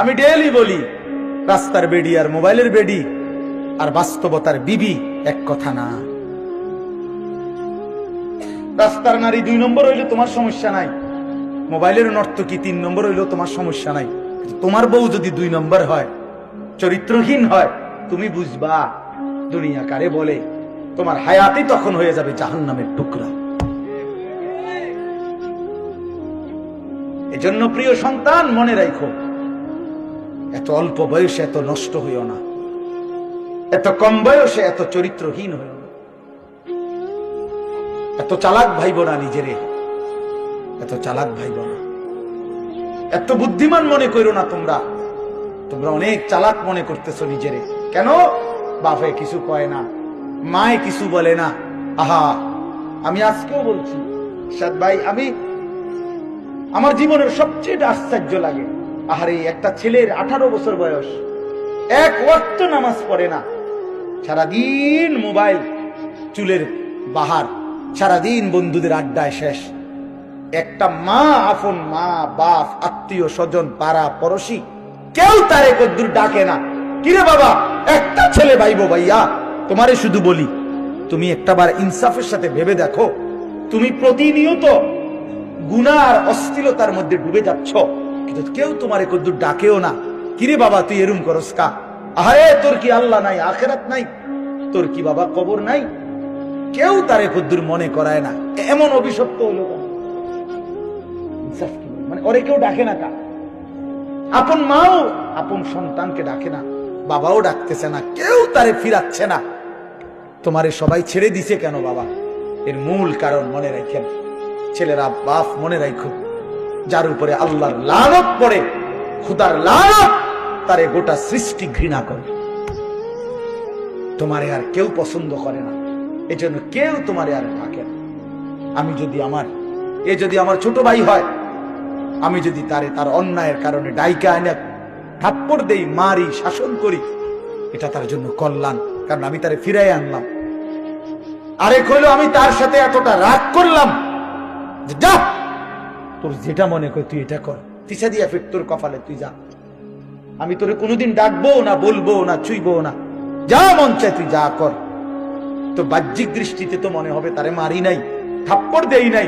আমি ডেলি বলি, রাস্তার বেডি আর মোবাইলের বেডি, আর বাস্তবতার বিবি এক কথা না। রাস্তার নারী দুই নম্বর হইলে তোমার সমস্যা নাই। মোবাইলের নর্তকী তিন নম্বর হইলেও তোমার সমস্যা নাই। তোমার বউ যদি দুই নম্বর হয়, চরিত্রহীন হয়, তুমি বুঝবা, দুনিয়া কারে বলে। তোমার হায়াতই তখন হয়ে যাবে জাহান্নামের টুকরা। এজন্য প্রিয় সন্তান, মনে রাখো এত অল্প বয়সে এত নষ্ট হইও না। এত কম বয়সে এত চরিত্রহীন হইও না। এত চালাক ভাইব না নিজেরে। এত চালাক ভাইব না। এত বুদ্ধিমান মনে করো না তোমরা। তোমরা অনেক চালাক মনে করতেছো নিজেরে। কেন? বাপে কিছু কয় না। মায়ে কিছু বলে না। আহা, আমি আজকেও বলছি, সাদ ভাই, আমি, আমার জীবনের সবচেয়ে আশ্চর্য লাগে। আহারে, একটা ছেলের আঠারো বছর বয়স। এক ওয়াক্ত নামাজ পড়ে না। সারাদিন মোবাইল, চুলের বাহার। সারাদিন বন্ধুদের আড্ডায় শেষ। একটা মা, আপন মা, বাপ, আত্মীয় স্বজন, পাড়া, পড়শি, কেউ তারে কদ্দুর ডাকে না। কিরে বাবা, একটা ছেলে ভাইবো ভাইয়া, তোমারে শুধু বলি, তুমি একটাবার ইনসাফের সাথে ভেবে দেখো। তুমি প্রতিনিয়ত গুনাহ আর অস্থিরতার মধ্যে ডুবে যাচ্ছ। কিন্তু কেউ তোমারে কদ্দুর ডাকেও না। কিরে বাবা, তুই এরম করস কা? আরে তোর কি আল্লাহ নাই, আখেরাত নাই? তোর কি বাবা কবর নাই? কেউ তারে কদ্দুর মনে করায় না। এমন অভিশপ্ত বলে? মানে ওরে কেউ ডাকে না কা? আপন মাও আপন সন্তানকে ডাকে না। বাবাও ডাকতেছে না। কেউ তারে ফিরাচ্ছে না। তোমারে সবাই ছেড়ে দিছে কেন বাবা? এর মূল কারণ মনে রাখেন। ছেলেরা বাপ মনে রাখো যার উপরে আল্লাহর লানত পড়ে, খুদার লানত, তারে গোটা সৃষ্টি ঘৃণা করে। তোমারে আর কেউ পছন্দ করে না। এজন্য কেউ তোমারে আর ডাকে না। আমি যদি আমার, এ যদি আমার ছোট ভাই হয়, আমি যদি তারে তার অন্যায়ের কারণে ডাইকা এনে থাপ্পড় দেই, মারি, শাসন করি, এটা তার জন্য কল্যাণ, কারণ আমি তারে ফিরাই আনলাম। আরেক হইল আমি তার সাথে এতটা রাগ করলাম যা তোর যেটা মনে কর, তুই এটা কর। তিসা দিয়া ফির তোর কপালে তুই যা। আমি তোরে কোনোদিন ডাকবো না, বলব না, ছুইবো না। যা মন চায় তুই যা কর। তো বাহ্যিক দৃষ্টিতে তো মনে হবে তারে মারি নাই, থাপ্পড় দেই নাই।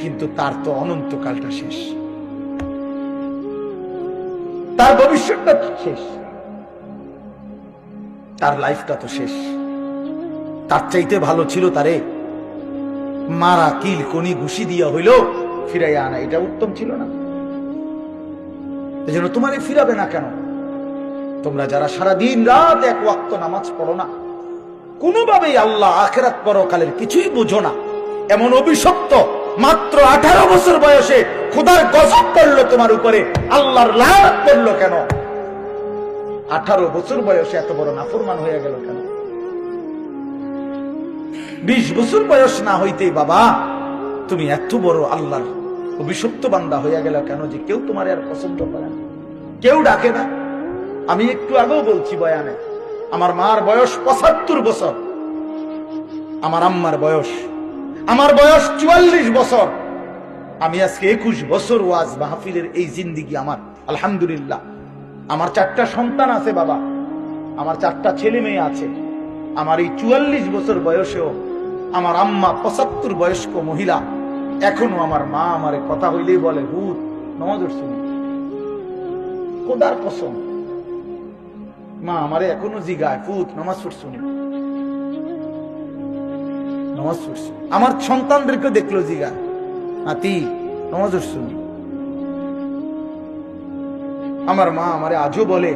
কিন্তু তার তো অনন্তকালটা শেষ। তার ভবিষ্যৎটা শেষ। তার লাইফটা তো শেষ। তার চাইতে ভালো ছিল তারে মারা কিল কনি ঘুষি দিয়া হইল। ফিরাইয়া আনা, এটা উত্তম ছিল না। এজন্য তোমারে ফিরাবে না কেন? তোমরা যারা সারা দিন রাত এক ওয়াক্ত নামাজ পড়ো না, কোনোভাবেই আল্লাহ আখেরাত পরকালের কিছুই বুঝো না। এমন অভিশপ্ত মাত্র আঠারো বছর বয়সে খুদার গজব পড়ল তোমার উপরে, আল্লাহর লাভ পড়ল কেন? আঠারো বছর বয়সে এত বড় নাফরমান হয়ে গেল কেন? বিশ বছর বয়স না হইতেই বাবা তুমি এত বড় আল্লাহর অভিশপ্ত বান্দা হইয়া গেল কেন যে কেউ তোমার আর পছন্দ করে না? কেউ ডাকে না। আমি একটু আগেও বলছি বয়ানে, আমার মার বয়স পঁচাত্তর বছর, আমার আম্মার বয়স, আমার বয়স চুয়াল্লিশ বছর। আমি আজকে একুশ বছর ওয়াজ মাহফিলের এই জিন্দিগি আমার, আলহামদুলিল্লাহ। আমার চারটা সন্তান আছে বাবা, আমার চারটা ছেলে মেয়ে আছে। আমার এই চুয়াল্লিশ বছর বয়সেও আমার আম্মা পঁচাত্তর বয়স্ক মহিলা এখনও আমার মা আমারে কথা হইলেই বলে, হুত শুনি কোদার কসম। মা আমারে এখনও জিগায় ফুত নমাজ নামাজ পড়ছি। আমার সন্তানদেরকে দেখল জিগা নাতি, নমাজ পড়ছুনি আমার মা আমারে আজও বলে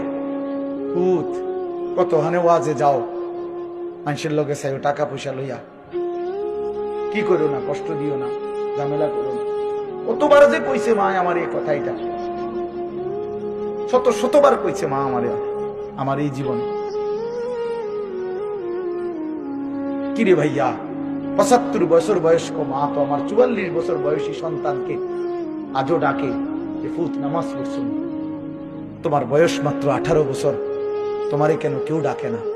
ফুত কত হানে ওয়াজে যাও। মানুষের লোকে চাইও টাকা পয়সা লইয়া। কি করো না, কষ্ট দিও না। ঝামেলা করো কতবার যে কইছে মা আমার এই কথাইটা শত শতবার কইছে মা আমারে, আমার এই জীবনে। কিরে ভাইয়া, পঁচাত্তর বছর বয়স্ক মা তো আমার চুয়াল্লিশ বছর বয়সী সন্তানকে আজও ডাকে যে, ফুত, নামাজ পড়ছুন তোমার বয়স মাত্র আঠারো বছর। তোমারে কেন কেউ ডাকে না?